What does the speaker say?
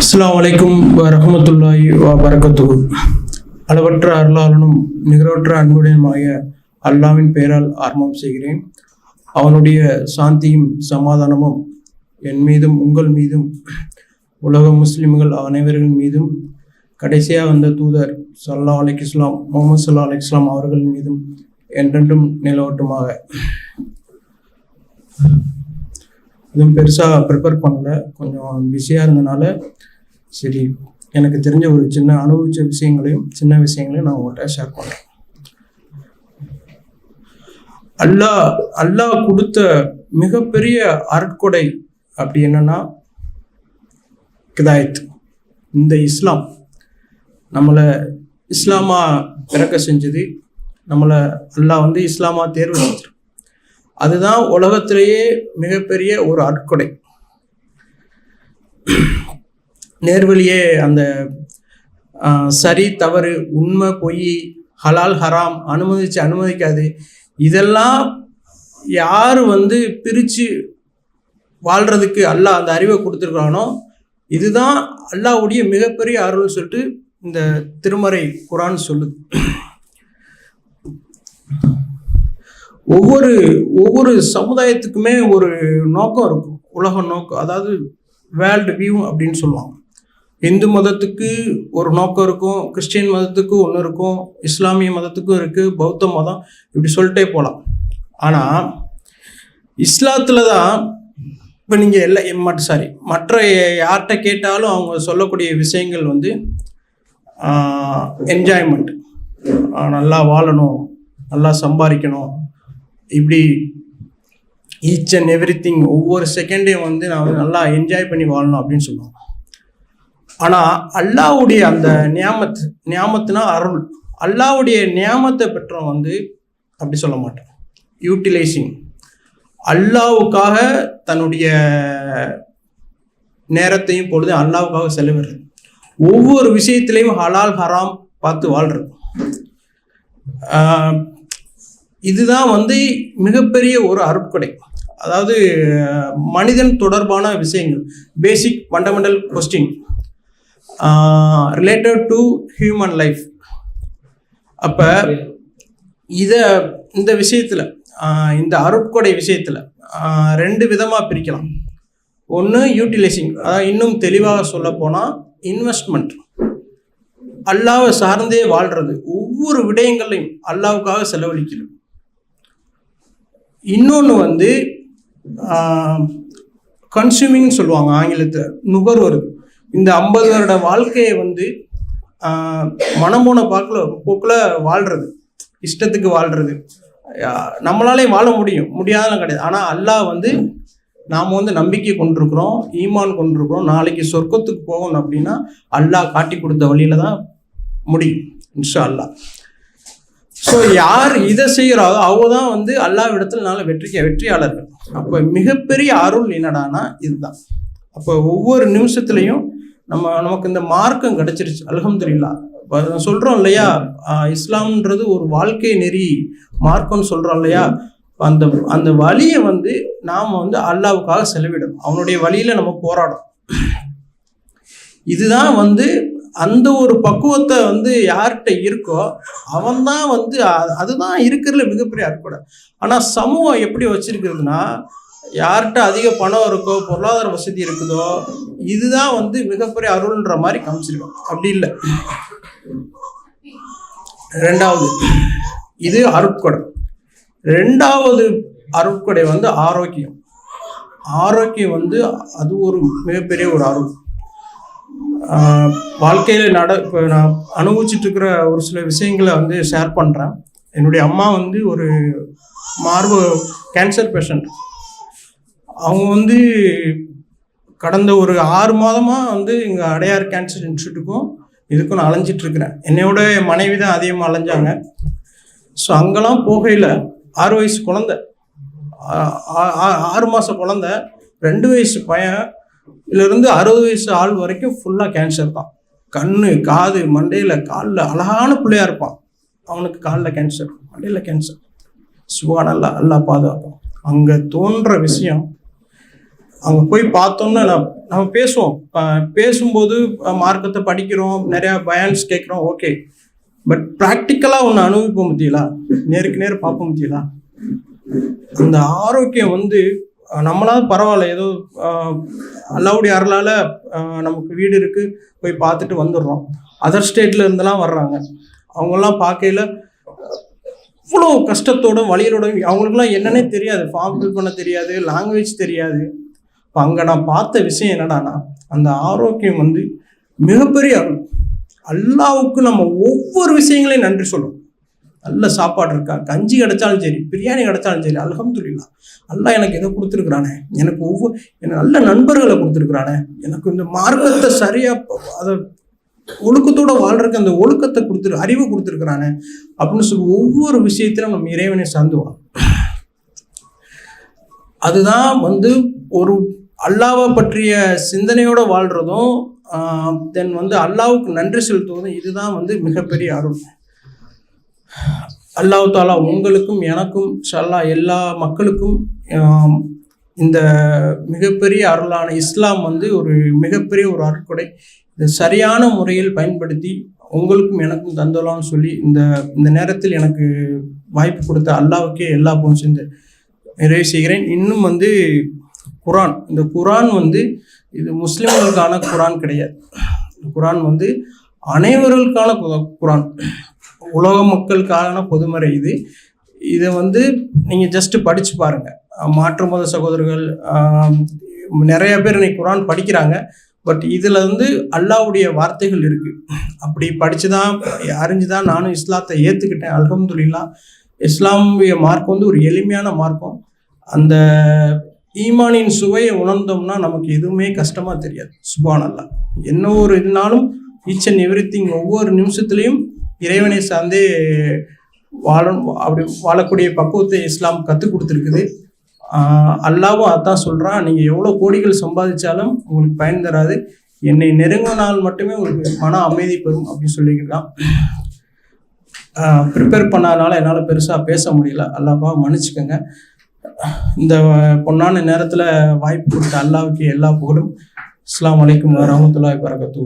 அஸ்ஸலாமு அலைக்கும் வரஹமத்துல்லாஹி வபரகத்துஹு. அளவற்ற அருளாளனும் நிகரற்ற அன்புடையமாய அல்லாவின் பெயரால் ஆரம்பம் செய்கிறேன். அவனுடைய சாந்தியும் சமாதானமும் என் மீதும் உங்கள் மீதும் உலக முஸ்லிம்கள் அனைவர்கள் மீதும் கடைசியாக வந்த தூதர் சல்லா அலைக் இஸ்லாம் முகமது சல்லா அலைக் இஸ்லாம் அவர்கள் மீதும் என்றென்றும் நிலவட்டுமாக. எதுவும் பெருசாக ப்ரிப்பேர் பண்ணல. கொஞ்சம் பிஸியாக இருந்தனால சரி எனக்கு தெரிஞ்ச ஒரு சின்ன அனுபவிச்ச விஷயங்களையும் சின்ன விஷயங்களையும் நான் உங்கள்கிட்ட ஷேர் பண்ணுறேன் அல்லாஹ் அல்லாஹ் கொடுத்த மிகப்பெரிய அருட்கொடை அப்படி என்னன்னா கிதாயத் இந்த இஸ்லாம் நம்மளை இஸ்லாமா பிறக்க செஞ்சது நம்மளை அல்லாஹ் வந்து இஸ்லாமா தேர்வு செஞ்சிரு அதுதான் உலகத்திலேயே மிகப்பெரிய ஒரு அற்கொடை நேர்வழியே அந்த சரி தவறு உண்மை பொய் ஹலால் ஹராம் அனுமதிச்சு அனுமதிக்காது இதெல்லாம் யார் வந்து பிரித்து வாழ்கிறதுக்கு அல்லாஹ் அந்த அறிவை கொடுத்துருக்கானோ இதுதான் அல்லாஹ்வுடைய மிகப்பெரிய அருள்னு சொல்லிட்டு இந்த திருமறை குரான் சொல்லுது. ஒவ்வொரு ஒவ்வொரு சமுதாயத்துக்குமே ஒரு நோக்கம் இருக்கும். உலக நோக்கம் அதாவது வேர்ல்டு வியூ அப்படின்னு சொல்லுவாங்க. இந்து மதத்துக்கு ஒரு நோக்கம் இருக்கும் கிறிஸ்டியன் மதத்துக்கு ஒன்று இருக்கும் இஸ்லாமிய மதத்துக்கும் இருக்குது பௌத்த மதம் இப்படி சொல்லிட்டே போகலாம் ஆனால் இஸ்லாத்தில் தான் இப்போ நீங்கள் எல்லா மற்ற சாரி மற்ற யார்கிட்ட கேட்டாலும் அவங்க சொல்லக்கூடிய விஷயங்கள் வந்து என்ஜாய்மெண்ட் நல்லா வாழணும் நல்லா சம்பாதிக்கணும் இப்படி ஈச் அண்ட் எவ்ரி திங் ஒவ்வொரு செகண்டையும் வந்து நான் வந்து நல்லா என்ஜாய் பண்ணி வாழணும் அப்படின்னு சொல்லுவாங்க. ஆனால் அல்லாவுடைய அந்த நியாமத் நியாமத்துனா அருள். அல்லாவுடைய நியாமத்தை பெற்றவன் வந்து அப்படி சொல்ல மாட்டான். யூட்டிலைசிங் அல்லாவுக்காக தன்னுடைய நேரத்தையும் பொழுது அல்லாவுக்காக செலவிடுறது. ஒவ்வொரு விஷயத்திலையும் ஹலால் ஹராம் பார்த்து வாழ்றது. இதுதான் வந்து மிகப்பெரிய ஒரு அருட்கொடை. அதாவது மனிதன் தொடர்பான விஷயங்கள். Basic fundamental question related to human life அப்போ இதை இந்த விஷயத்தில் இந்த அருட்கொடை விஷயத்தில் ரெண்டு விதமாக பிரிக்கலாம். ஒன்று யூட்டிலைசிங் அதாவது இன்னும் தெளிவாக சொல்ல போனால் இன்வெஸ்ட்மெண்ட் அல்லாவை சார்ந்தே வாழ்கிறது ஒவ்வொரு விடயங்களையும் அல்லாவுக்காக செலவழிக்கிறது. இன்னொன்று வந்து கன்சியூமிங் சொல்லுவாங்க ஆங்கிலத்தில் நுகர்வது இந்த ஐம்பது வருட வாழ்க்கையை வந்து மனமோன பார்க்கல போக்கில் வாழ்கிறது இஷ்டத்துக்கு வாழ்கிறது நம்மளாலே வாழ முடியும். முடியாதெல்லாம் கிடையாது. ஆனால் அல்லாஹ் வந்து நாம் வந்து நம்பிக்கை கொண்டிருக்கிறோம் ஈமான் கொண்டிருக்கிறோம். நாளைக்கு சொர்க்கத்துக்கு போகணும் அப்படின்னா அல்லாஹ் காட்டி கொடுத்த வழியில தான் முடியும் இன்ஷா அல்லாஹ். ஸோ யார் இதை செய்கிறாரோ அவங்க தான் வந்து அல்லாஹ் இடத்துல நல்ல வெற்றி வெற்றியாளர்கள். அப்போ மிகப்பெரிய அருள் என்னடானா இதுதான். அப்போ ஒவ்வொரு நிமிஷத்துலையும் நம்ம நமக்கு இந்த மார்க்கம் கிடைச்சிருச்சு. அலகம்துல்லா இப்போ சொல்கிறோம் இல்லையா? இஸ்லாம்ன்றது ஒரு வாழ்க்கை நெறி மார்க்கம்னு சொல்கிறோம் இல்லையா? அந்த அந்த வழியை வந்து நாம் வந்து அல்லாவுக்காக செலவிடணும். அவனுடைய வழியில் நம்ம போராடணும். இதுதான் வந்து அந்த ஒரு பக்குவத்தை வந்து யார்கிட்ட இருக்கோ அவன்தான் வந்து அதுதான் இருக்கிறதுல மிகப்பெரிய அற்புதம் ஆனால் சமூகம் எப்படி வச்சிருக்குதுன்னா யார்கிட்ட அதிக பணம் இருக்கோ பொருளாதார வசதி இருக்குதோ இதுதான் வந்து மிகப்பெரிய அருள்ன்ற மாதிரி காமிச்சிருக்கோம் அப்படி இல்லை. ரெண்டாவது இது அருட்கொடை. ரெண்டாவது அருட்கொடை வந்து ஆரோக்கியம். ஆரோக்கியம் வந்து அது ஒரு மிகப்பெரிய ஒரு அருள். வாழ்க்கையில் நட இப்போ நான் அனுபவிச்சுட்டு இருக்கிற ஒரு சில விஷயங்களை வந்து ஷேர் பண்ணுறேன் என்னுடைய அம்மா வந்து ஒரு மார்பு கேன்சர் பேஷண்ட் அவங்க வந்து கடந்த ஒரு ஆறு மாதமாக வந்து இங்கே அடையார் கேன்சர் இன்ஸ்டியூட்டுக்கும் இதுக்கும் நான் அலைஞ்சிட்ருக்கிறேன் என்னையோட மனைவி தான் அதிகமாக அலைஞ்சாங்க. ஸோ அங்கெல்லாம் போகையில் ஆறு வயசு குழந்த. ஆறு மாத குழந்த ரெண்டு வயசு பையன் இருந்து அறுபது வயசு ஆள் வரைக்கும் ஃபுல்லாக கேன்சர் தான். கண் காது மண்டையில் காலில் அழகான பிள்ளையா இருப்பான். அவனுக்கு காலில் கேன்சர் மண்டையில் கேன்சர் சுவா நல்லா நல்லா பாதுகாப்பான். அங்கே தோன்ற விஷயம் அங்கே போய் பார்த்தோம்னா நம்ம பேசுவோம். பேசும்போது மார்க்கத்தை படிக்கிறோம் நிறையா பயான்ஸ் கேட்குறோம் ஓகே பட் ப்ராக்டிக்கலாக ஒன்று அனுபவிப்போம் பத்தியலா? நேருக்கு நேர் பார்ப்போம் பத்தியலா? அந்த ஆரோக்கியம் வந்து நம்மளாவது பரவாயில்ல. ஏதோ அல்லாவுடைய அருளால் நமக்கு வீடு இருக்கு. போய் பார்த்துட்டு வந்துடுறோம். அதர் ஸ்டேட்டில் இருந்தெல்லாம் வர்றாங்க. அவங்கெல்லாம் பார்க்கையில இவ்வளோ கஷ்டத்தோட வழியலோட அவங்களுக்குலாம் என்னன்னே தெரியாது. ஃபார்ம் ஃபில் பண்ண தெரியாது. லாங்குவேஜ் தெரியாது. இப்போ அங்கே நான் பார்த்த விஷயம் என்னடான்னா அந்த ஆரோக்கியம் வந்து மிகப்பெரிய அருள். அல்லாவுக்கு நம்ம ஒவ்வொரு விஷயங்களையும் நன்றி சொல்லணும். நல்ல சாப்பாடு இருக்கா? கஞ்சி கிடைச்சாலும் சரி பிரியாணி கிடைச்சாலும் சரி அலகம்துல்லா அல்லா எனக்கு எதை கொடுத்துருக்குறானே? எனக்கு ஒவ்வொரு எனக்கு நல்ல நண்பர்களை கொடுத்துருக்குறானே? எனக்கு இந்த மார்க்கத்தை சரியாக அதை ஒழுக்கத்தோட வாழ்றதுக்கு அந்த ஒழுக்கத்தை கொடுத்துரு அறிவு கொடுத்துருக்குறானே? அப்படின்னு சொல்லி ஒவ்வொரு விஷயத்திலும் நம்ம இறைவனை சார்ந்துவோம் அதுதான் வந்து ஒரு அல்லாவை பற்றிய சிந்தனையோட வாழ்கிறதும் தென் வந்து அல்லாவுக்கு நன்றி செலுத்துவதும் இதுதான் வந்து மிகப்பெரிய அருள். அல்லாஹ் தாலா உங்களுக்கும் எனக்கும் ஷல்லா எல்லா மக்களுக்கும் இந்த மிகப்பெரிய அருளான இஸ்லாம் வந்து ஒரு மிகப்பெரிய ஒரு அருட்கொடை. இதை சரியான முறையில் பயன்படுத்தி உங்களுக்கும் எனக்கும் தந்தலாம்னு சொல்லி இந்த இந்த நேரத்தில் எனக்கு வாய்ப்பு கொடுத்த அல்லாவுக்கே எல்லா போகும் சேர்ந்து நிறைவு செய்கிறேன். இன்னும் வந்து குரான் இந்த குரான் வந்து இது முஸ்லிம்களுக்கான குரான் கிடையாது. இந்த குரான் வந்து அனைவர்களுக்கான கு- குரான். உலக மக்களுக்கான பொதுமறை இது. இதை வந்து நீங்கள் ஜஸ்ட்டு படித்து பாருங்கள் மாற்று மத சகோதரர்கள் நிறைய பேர் இன்னைக்கு குரான் படிக்கிறாங்க. பட் இதில் வந்து அல்லாவுடைய வார்த்தைகள் இருக்குது அப்படி படித்து தான் அறிஞ்சு தான் நானும் இஸ்லாத்தை ஏற்றுக்கிட்டேன் அல்ஹம்துலில்லா. இஸ்லாமிய மார்க்கம் வந்து ஒரு எளிமையான மார்க்கம். அந்த ஈமானின் சுவையை உணர்ந்தோம்னா நமக்கு எதுவுமே கஷ்டமாக தெரியாது. சுபானல்லா. என்ன ஒரு இதுனாலும் ஈச் அண்ட் எவ்ரி திங் ஒவ்வொரு நிமிஷத்துலையும் இறைவனை சார்ந்தே வாழும் அப்படி வாழக்கூடிய பக்குவத்தை இஸ்லாம் கற்றுக் கொடுத்துருக்குது. அல்லாவும் அதான் சொல்கிறான் நீங்கள் எவ்வளோ கோடிகள் சம்பாதிச்சாலும் உங்களுக்கு பயன் தராது. என்னை நெருங்கினால் மட்டுமே உங்களுக்கு மன அமைதி பெறும் அப்படின்னு சொல்லிக்கிறான் ப்ரிப்பேர் பண்ணாதனால என்னால் பெருசாக பேச முடியல. அல்லாப்பா மன்னிச்சுக்கோங்க. இந்த பொன்னான நேரத்தில் வாய்ப்பு கொடுத்த அல்லாவுக்கு எல்லா புகழும். அஸ்லாம் வலைக்கம் வரமத்துல்லாஹி வரகத்து